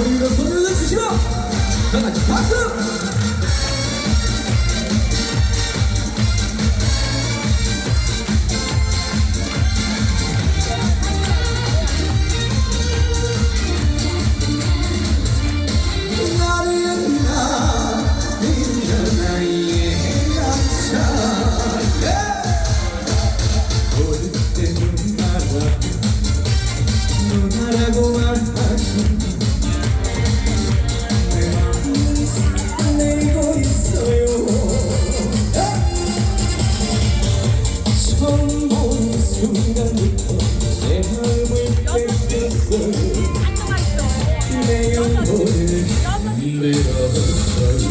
머리 위로 손을 주시고 다 같이 박수 순간부터 내 마음을 뺏겼어요. 내 영혼을 흔들었어요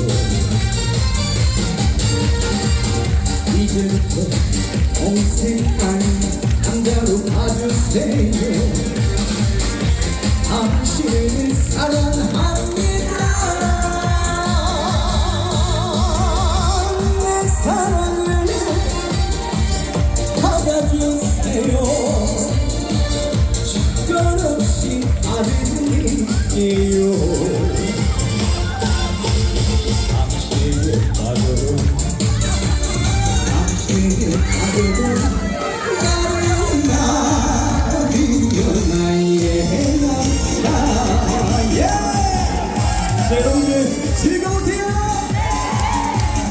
이제부터 아닌 남자로 봐주세요. 당신을 사랑합 자, 여러분들 즐거우세요?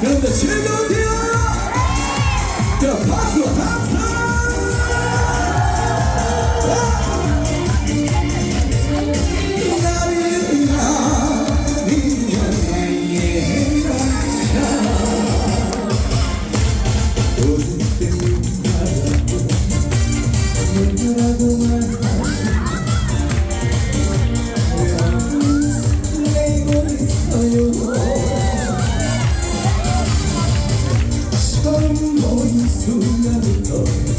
여러분들 즐거우세요? 자 박수 박수 나를 처음 본 순간부터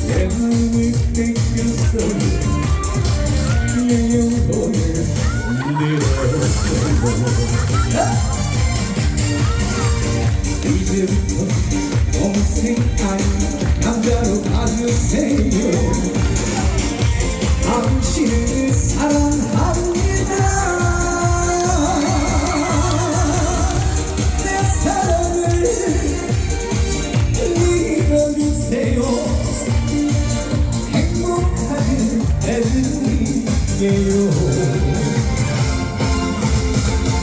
내 마음을 뺏겼어요 내 영혼을 흔들었어요 이제부터 아닌 남자로 봐주세요. 당신을 사랑합 드릴게요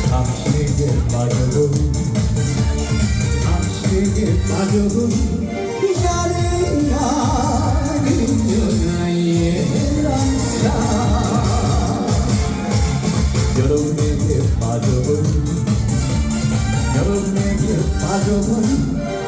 당신에게 빠져본 당신에게 빠져본 여러분에게 빠져본 여러분에게 빠져본